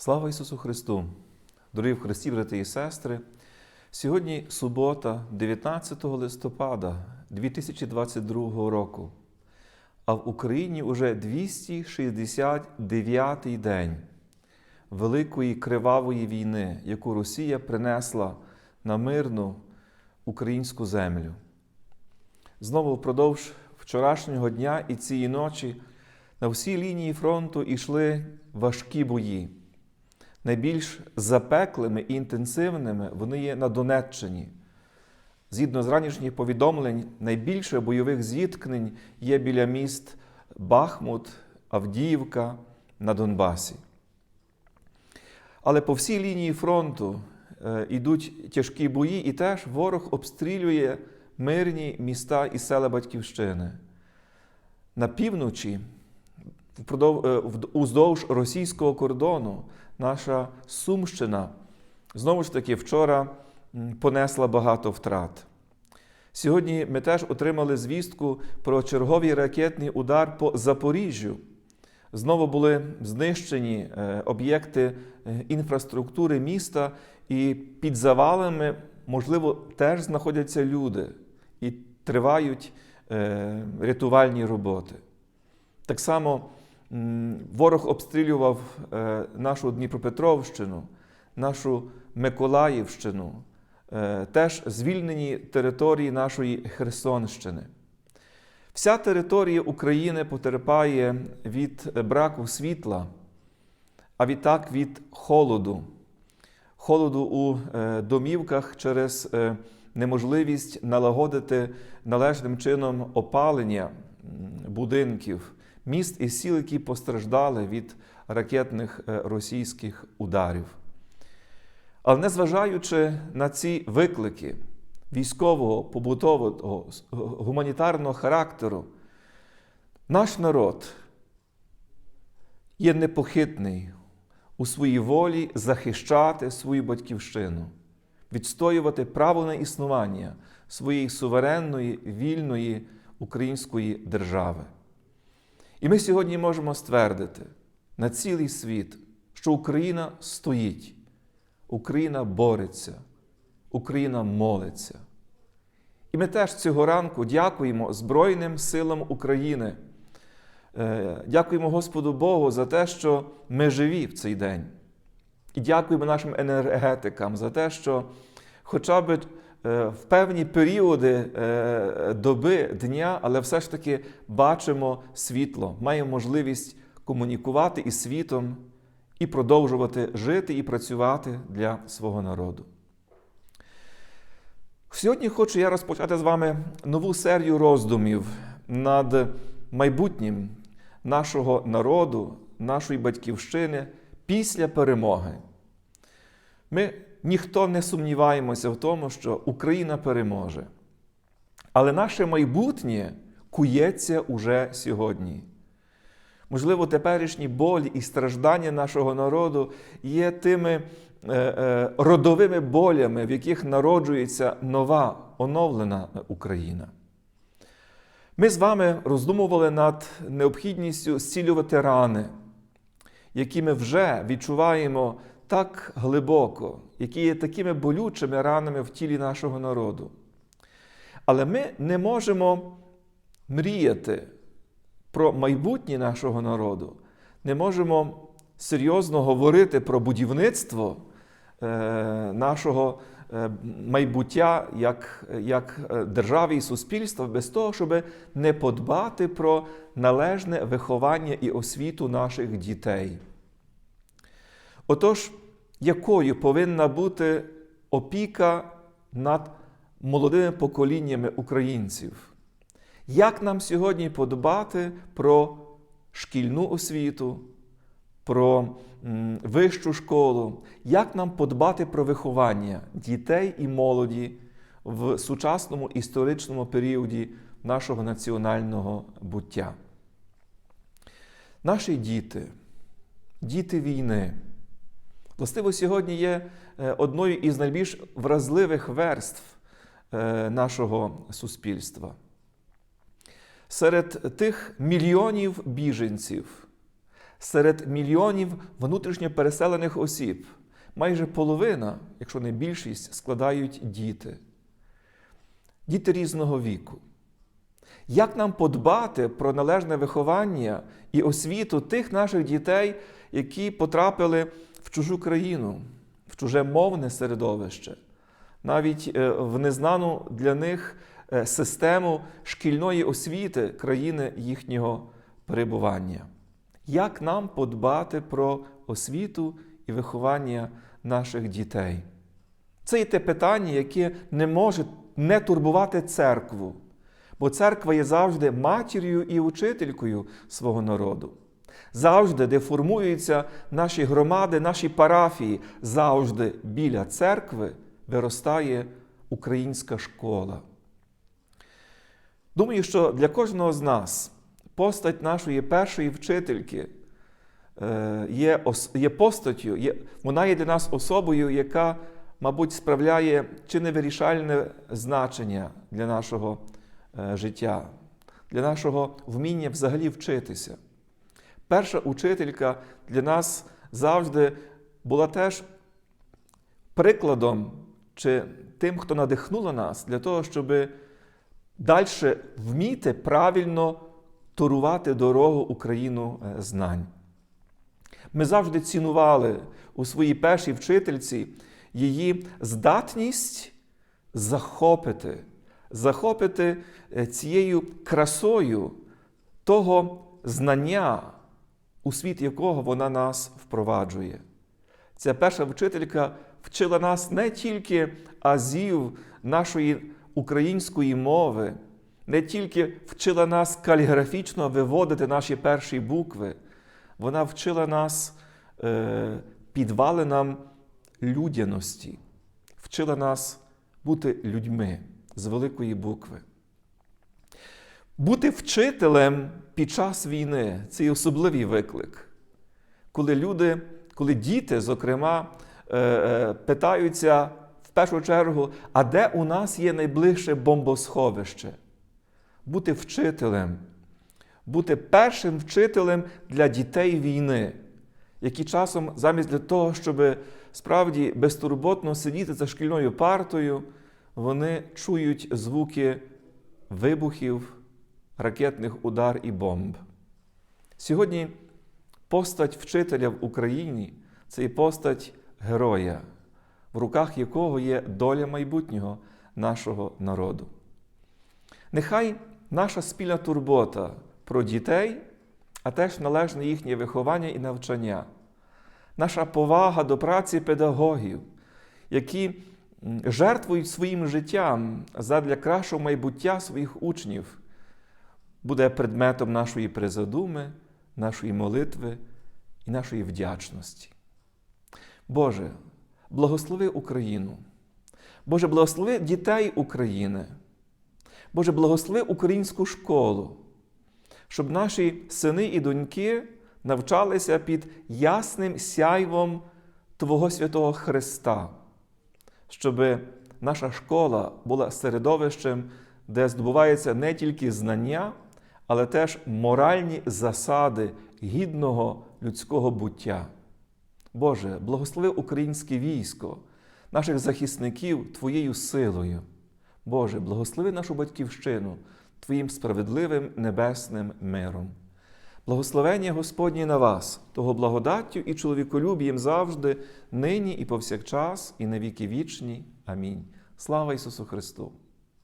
Слава Ісусу Христу! Дорогі в Христі, брати і сестри! Сьогодні субота, 19 листопада 2022 року, а в Україні уже 269-й день великої кривавої війни, яку Росія принесла на мирну українську землю. Знову впродовж вчорашнього дня і цієї ночі на всій лінії фронту йшли важкі бої. Найбільш запеклими і інтенсивними вони є на Донеччині. Згідно з ранішніх повідомлень, найбільше бойових зіткнень є біля міст Бахмут, Авдіївка на Донбасі. Але по всій лінії фронту е, йдуть тяжкі бої, і теж ворог обстрілює мирні міста і села Батьківщини. На півночі, е, уздовж російського кордону, наша Сумщина знову ж таки вчора понесла багато втрат. Сьогодні ми теж отримали звістку про черговий ракетний удар по Запоріжжю. Знову були знищені е, об'єкти е, інфраструктури міста, і під завалами, можливо, теж знаходяться люди і тривають е, рятувальні роботи. Так само ворог обстрілював е, нашу Дніпропетровщину, нашу Миколаївщину, е, теж звільнені території нашої Херсонщини. Вся територія України потерпає від браку світла, а відтак від холоду. Холоду у е, домівках через е, неможливість налагодити належним чином опалення будинків, міст і сіл, які постраждали від ракетних е, російських ударів. Але незважаючи на ці виклики військового, побутового, гуманітарного характеру, наш народ є непохитний у своїй волі захищати свою батьківщину, відстоювати право на існування своєї суверенної, вільної української держави. І ми сьогодні можемо ствердити на цілий світ, що Україна стоїть, Україна бореться, Україна молиться. І ми теж цього ранку дякуємо Збройним силам України. Е, Дякуємо Господу Богу за те, що ми живі в цей день. І дякуємо нашим енергетикам за те, що хоча б в певні періоди е, доби, дня, але все ж таки бачимо світло, маємо можливість комунікувати із світом і продовжувати жити і працювати для свого народу. Сьогодні хочу я розпочати з вами нову серію роздумів над майбутнім нашого народу, нашої батьківщини після перемоги. Ми ніхто не сумніваємося в тому, що Україна переможе. Але наше майбутнє кується уже сьогодні. Можливо, теперішні болі і страждання нашого народу є тими е, е, родовими болями, в яких народжується нова оновлена Україна. Ми з вами роздумували над необхідністю зцілювати рани, які ми вже відчуваємо так глибоко, які є такими болючими ранами в тілі нашого народу. Але ми не можемо мріяти про майбутнє нашого народу, не можемо серйозно говорити про будівництво е, нашого е, майбуття як, як е, держави і суспільства без того, щоб не подбати про належне виховання і освіту наших дітей. Отож, якою повинна бути опіка над молодими поколіннями українців? Як нам сьогодні подбати про шкільну освіту, про вищу школу? Як нам подбати про виховання дітей і молоді в сучасному історичному періоді нашого національного буття? Наші діти, діти війни, властиво сьогодні є е, одною із найбільш вразливих верств е, нашого суспільства. Серед тих мільйонів біженців, Серед мільйонів внутрішньо переселених осіб майже половина, якщо не більшість, складають діти. Діти різного віку. Як нам подбати про належне виховання і освіту тих наших дітей, які потрапили в чужу країну, в чуже мовне середовище, навіть е, в незнану для них е, систему шкільної освіти країни їхнього перебування? Як нам подбати про освіту і виховання наших дітей? Це є те питання, яке не може не турбувати церкву. Бо церква є завжди матір'ю і учителькою свого народу. Завжди, де формуються наші громади, наші парафії, завжди біля церкви виростає українська школа. Думаю, що для кожного з нас постать нашої першої вчительки е, є, є постаттю, є, вона є для нас особою, яка, мабуть, справляє чи не вирішальне значення для нашого е, життя, для нашого вміння взагалі вчитися. Перша учителька для нас завжди була теж прикладом чи тим, хто надихнула нас для того, щоб далі вміти правильно турувати дорогу Україну е, знань. Ми завжди цінували у своїй першій вчительці її здатність захопити, захопити е, цією красою того знання, у світ якого вона нас впроваджує. Ця перша вчителька вчила нас не тільки азів нашої української мови, не тільки вчила нас каліграфічно виводити наші перші букви, вона вчила нас е, підвалинам людяності, вчила нас бути людьми з великої букви. Бути вчителем під час війни це є особливий виклик, коли люди, коли діти, зокрема, питаються в першу чергу, а де у нас є найближче бомбосховище? Бути вчителем, бути першим вчителем для дітей війни, які часом замість для того, щоб справді безтурботно сидіти за шкільною партою, вони чують звуки вибухів, ракетних удар і бомб. Сьогодні постать вчителя в Україні це і постать героя, в руках якого є доля майбутнього нашого народу. Нехай наша спільна турбота про дітей, а теж належне їхнє виховання і навчання, наша повага до праці педагогів, які жертвують своїм життям задля кращого майбуття своїх учнів, буде предметом нашої призадуми, нашої молитви і нашої вдячності. Боже, благослови Україну. Боже, благослови дітей України. Боже, благослови українську школу, щоб наші сини і доньки навчалися під ясним сяйвом Твого святого Христа, щоб наша школа була середовищем, де здобуваються не тільки знання, але теж моральні засади гідного людського буття. Боже, благослови українське військо, наших захисників Твоєю силою. Боже, благослови нашу батьківщину Твоїм справедливим небесним миром. Благословення Господнє на вас, того благодаттю і чоловіколюбієм завжди, нині і повсякчас, і на віки вічні. Амінь. Слава Ісусу Христу!